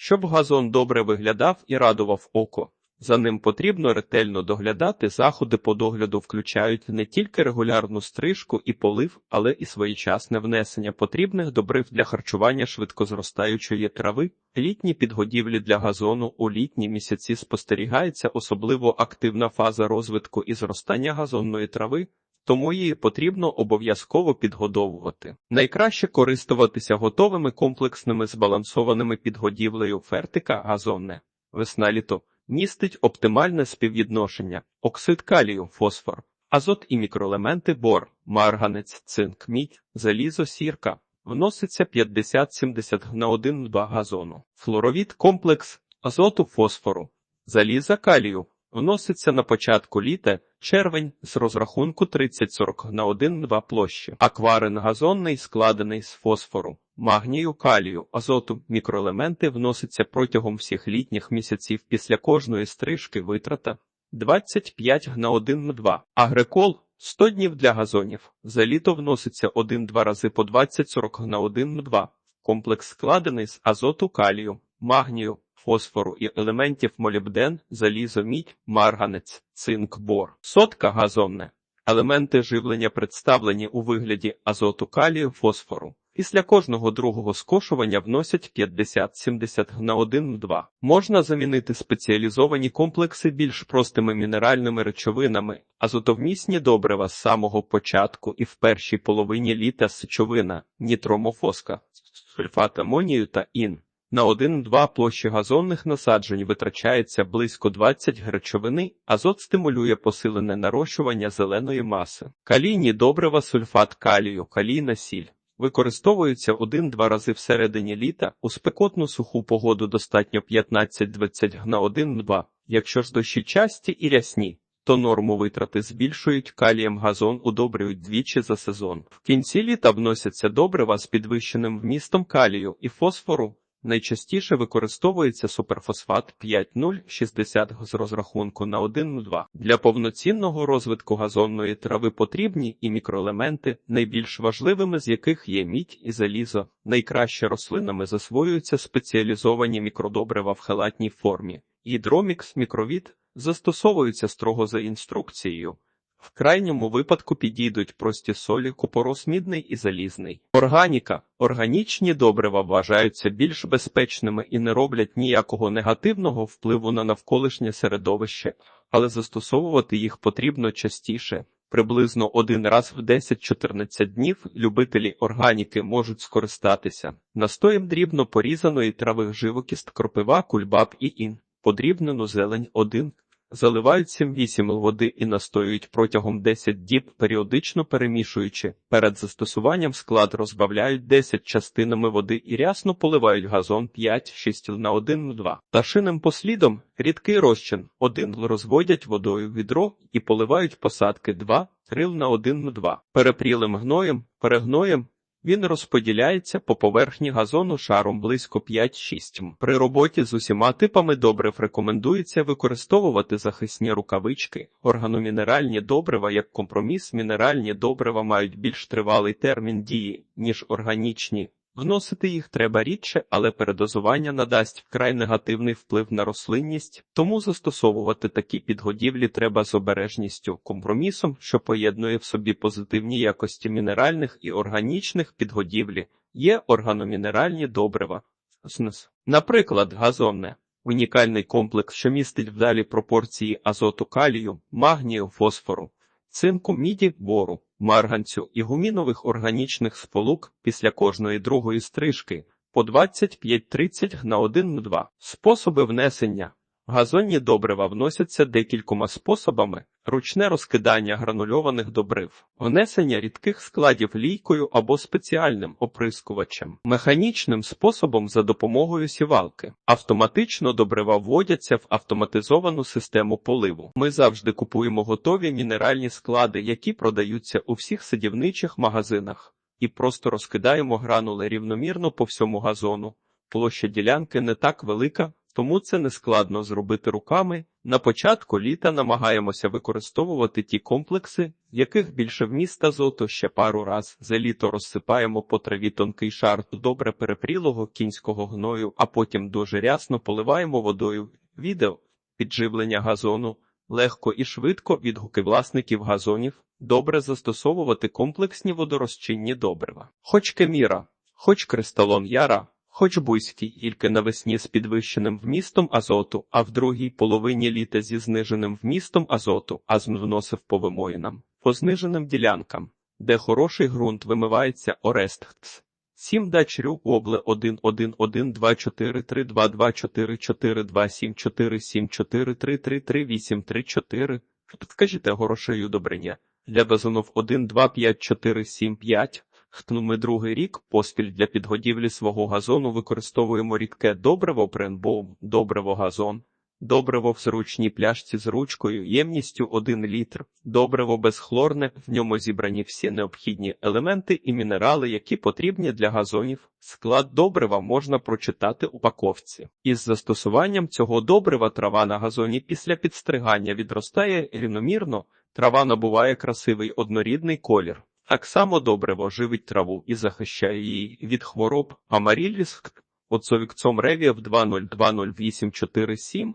Щоб газон добре виглядав і радував око. За ним потрібно ретельно доглядати. Заходи по догляду включають не тільки регулярну стрижку і полив, але і своєчасне внесення потрібних добрив для харчування швидкозростаючої трави. Літні підгодівлі для газону у літні місяці спостерігається особливо активна фаза розвитку і зростання газонної трави. Тому її потрібно обов'язково підгодовувати. Найкраще користуватися готовими комплексними збалансованими підгодівлею фертика газонне. Весна-літо містить оптимальне співвідношення оксид калію, фосфор, азот і мікроелементи бор, марганець, цинк, мідь, залізо, сірка. Вноситься 50-70 на 1-2 газону. Флоровід комплекс азоту фосфору, заліза калію. Вноситься на початку літа, червень, з розрахунку 30-40 на 1-2 площі. Акварин газонний складений з фосфору, магнію, калію, азоту, мікроелементи вносяться протягом всіх літніх місяців після кожної стрижки витрата 25 на 1-2. Агрекол 100 днів для газонів. За літо вноситься 1-2 рази по 20-40 на 1-2. Комплекс складений з азоту, калію, магнію, фосфору і елементів молібден, залізо, мідь, марганець, цинк, бор. Сотка газонне. Елементи живлення представлені у вигляді азоту, калію, фосфору. Після кожного другого скошування вносять 50-70 на 1-2. Можна замінити спеціалізовані комплекси більш простими мінеральними речовинами, азотовмісні добрива з самого початку і в першій половині літа сечовина, нітромофоска, сульфат амонію та ін. На 1-2 площі газонних насаджень витрачається близько 20 речовини, азот стимулює посилене нарощування зеленої маси. Калійні добрива, сульфат калію, калійна сіль. Використовуються 1-2 рази всередині літа, у спекотну суху погоду достатньо 15-20 на 1-2. Якщо ж дощі часті і рясні, то норму витрати збільшують, калієм газон удобрюють двічі за сезон. В кінці літа вносяться добрива з підвищеним вмістом калію і фосфору. Найчастіше використовується суперфосфат 5,060 з розрахунку на 1,2. Для повноцінного розвитку газонної трави потрібні і мікроелементи, найбільш важливими з яких є мідь і залізо. Найкраще рослинами засвоюються спеціалізовані мікродобрива в хелатній формі. Гідромікс, мікровід застосовуються строго за інструкцією. В крайньому випадку підійдуть прості солі, купорос мідний і залізний. Органіка. Органічні добрива вважаються більш безпечними і не роблять ніякого негативного впливу на навколишнє середовище, але застосовувати їх потрібно частіше. Приблизно один раз в 10-14 днів любителі органіки можуть скористатися настоєм дрібно порізаної трави живокіст, кропива, кульбаб і ін, подрібнену зелень 1, Заливають 7-8 л води і настоюють протягом 10 діб, періодично перемішуючи. Перед застосуванням склад розбавляють 10 частинами води і рясно поливають газон 5-6 л на 1-2. Ташиним послідом рідкий розчин 1 л розводять водою відро і поливають посадки 2 3 л на 1-2. Перепрілим гноєм, перегноєм він розподіляється по поверхні газону шаром близько 5-6 м. При роботі з усіма типами добрив рекомендується використовувати захисні рукавички, органомінеральні добрива як компроміс. Мінеральні добрива мають більш тривалий термін дії, ніж органічні. Вносити їх треба рідше, але передозування надасть вкрай негативний вплив на рослинність, тому застосовувати такі підгодівлі треба з обережністю, компромісом, що поєднує в собі позитивні якості мінеральних і органічних підгодівлі, є органомінеральні добрива. Наприклад, газонне. Унікальний комплекс, що містить вдалі пропорції азоту калію, магнію, фосфору, цинку, міді, бору, марганцю і гумінових органічних сполук після кожної другої стрижки по 25-30 на 1-2. Способи внесення. Газонні добрива вносяться декількома способами: ручне розкидання гранульованих добрив, внесення рідких складів лійкою або спеціальним оприскувачем, механічним способом за допомогою сівалки. Автоматично добрива вводяться в автоматизовану систему поливу. Ми завжди купуємо готові мінеральні склади, які продаються у всіх садівничих магазинах, і просто розкидаємо гранули рівномірно по всьому газону. Площа ділянки не так велика тому це не складно зробити руками. На початку літа намагаємося використовувати ті комплекси, яких більше вміст азоту ще пару раз за літо розсипаємо по траві тонкий шар добре перепрілого кінського гною, а потім дуже рясно поливаємо водою. Відео підживлення газону легко і швидко відгуки власників газонів. Добре застосовувати комплексні водорозчинні добрива. Хоч кеміра, хоч кристалон яра, хоч буйський, тільки навесні з підвищеним вмістом азоту, а в другій половині літа зі зниженим вмістом азоту, а вносив по вимоїнам, по зниженим ділянкам, де хороший ґрунт вимивається Орестхц. 7 дач рю обле 1 1 1 2 4 3 2 2 4 4 2 7 4 7 4 3 3 3 8 3 4 Вкажіть горошею добриня. Для базонов 1, 2, 5, 4, 7, 5. Ми другий рік поспіль для підгодівлі свого газону використовуємо рідке добриво Бренбоум, добриво газон, добриво в зручній пляшці з ручкою ємністю 1 літр, добриво безхлорне, в ньому зібрані всі необхідні елементи і мінерали, які потрібні для газонів. Склад добрива можна прочитати у паковці. Із застосуванням цього добрива трава на газоні після підстригання відростає рівномірно, трава набуває красивий однорідний колір. Так само добриво живить траву і захищає її від хвороб, а Маріліск оцовікцом ревів 20208447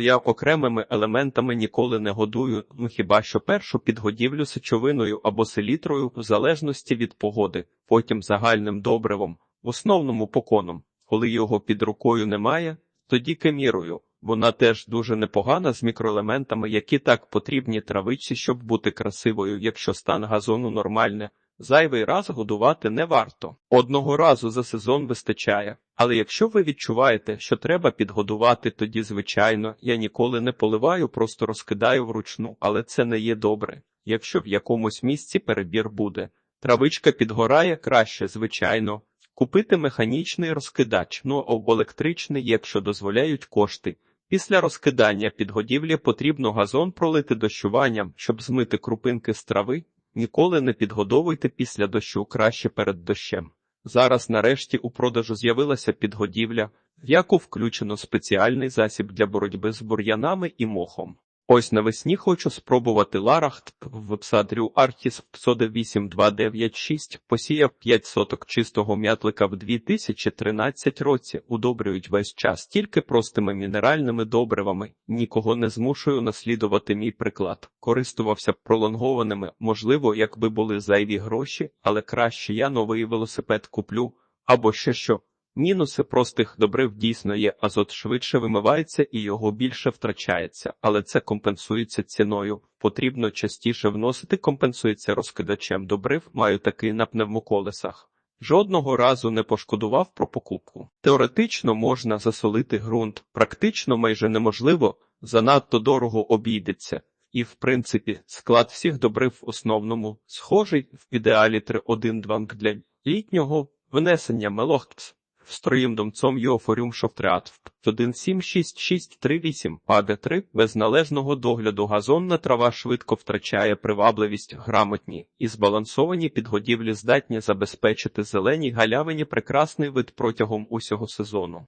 я окремими елементами ніколи не годую, ну хіба що першу підгодівлю сечовиною або селітрою в залежності від погоди, потім загальним добривом, в основному поконом. Коли його під рукою немає, тоді кемірою. Вона теж дуже непогана з мікроелементами, які так потрібні травичці, щоб бути красивою, якщо стан газону нормальне. Зайвий раз годувати не варто. Одного разу за сезон вистачає. Але якщо ви відчуваєте, що треба підгодувати, тоді, звичайно, я ніколи не поливаю, просто розкидаю вручну, але це не є добре. Якщо в якомусь місці перебір буде. Травичка підгорає краще, звичайно. Купити механічний розкидач, ну або електричний, якщо дозволяють кошти. Після розкидання підгодівлі потрібно газон пролити дощуванням, щоб змити крупинки з трави. Ніколи не підгодовуйте після дощу краще перед дощем. Зараз нарешті у продажу з'явилася підгодівля, в яку включено спеціальний засіб для боротьби з бур'янами і мохом. Ось навесні хочу спробувати ларахт в вебсадрю Artis 8296 посіяв 5 соток чистого м'ятлика в 2013 році, удобрюють весь час тільки простими мінеральними добривами, нікого не змушую наслідувати мій приклад. Користувався пролонгованими, можливо, якби були зайві гроші, але краще я новий велосипед куплю, або ще що. Мінуси простих добрив дійсно є, азот швидше вимивається і його більше втрачається, але це компенсується ціною. Потрібно частіше вносити, компенсується розкидачем добрив, маю такий на пневмоколесах. Жодного разу не пошкодував про покупку. Теоретично можна засолити ґрунт, практично майже неможливо, занадто дорого обійдеться. І, в принципі, склад всіх добрив в основному схожий в ідеалі 3-1-2 для літнього внесення мелохтс. Строїм домцом Йофоріум Шофтреат 176638 паде 3 без належного догляду газонна трава швидко втрачає привабливість. Грамотні і збалансовані підгодівлі здатні забезпечити зеленій галявині прекрасний вид протягом усього сезону.